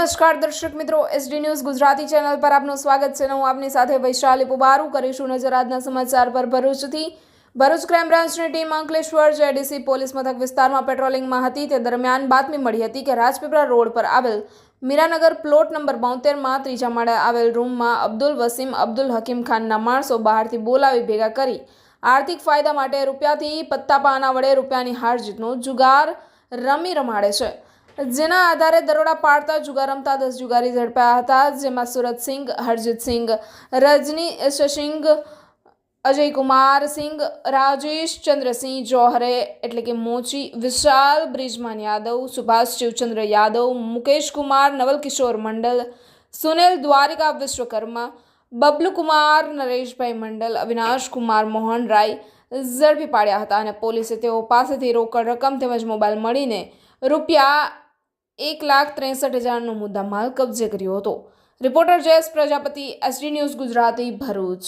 નમસ્કાર દર્શક મિત્રો એસડી ન્યૂઝ ગુજરાતી ચેનલ પર આપનું સ્વાગત છે. હું આપની સાથે વૈશાલી પુબારુ. કરીશું નજર આજના સમાચાર પર ભરૂચથી. ભરૂચ ક્રાઇમ બ્રાન્ચની ટીમ અંકલેશ્વર જેડીસી પોલીસ મથક વિસ્તારમાં પેટ્રોલિંગમાં હતી. તે દરમિયાન બાતમી મળી હતી કે રાજપીપળા રોડ પર આવેલ મીરાનગર પ્લોટ નંબર બોતેરમાં ત્રીજા માળે આવેલ રૂમમાં અબ્દુલ વસીમ, અબ્દુલ હકીમ ખાનના માણસો બહારથી બોલાવી ભેગા કરી આર્થિક ફાયદા માટે રૂપિયાથી પત્તા પાના વડે રૂપિયાની હાર જીતનો જુગાર રમી રમાડે છે. જેના આધારે દરોડા પાડતા જુગાર રમતા દસ જુગારી ઝડપાયા હતા, જેમાં સુરતસિંહ હરજીતસિંહ રજની, શશિંગ, અજયકુમાર સિંઘ, રાજેશ ચંદ્રસિંહ જોહરે એટલે કે મોચી, વિશાલ, બ્રિજમાન યાદવ, સુભાષ શિવચંદ્ર યાદવ, મુકેશ કુમાર, નવલકિશોર મંડલ, સુનિલ દ્વારિકા વિશ્વકર્મા બબલુ કુમાર નરેશભાઈ મંડલ, અવિનાશ કુમાર મોહન રાય ઝડપી પાડ્યા હતા અને પોલીસે તેઓ પાસેથી રોકડ રકમ તેમજ મોબાઈલ મળીને રૂપિયા એક લાખ ત્રેસઠ હજારનો મુદ્દામાલ કબજે કર્યો હતો. Reporter Jayesh Prajapati, SD news Gujarati, Bharuch.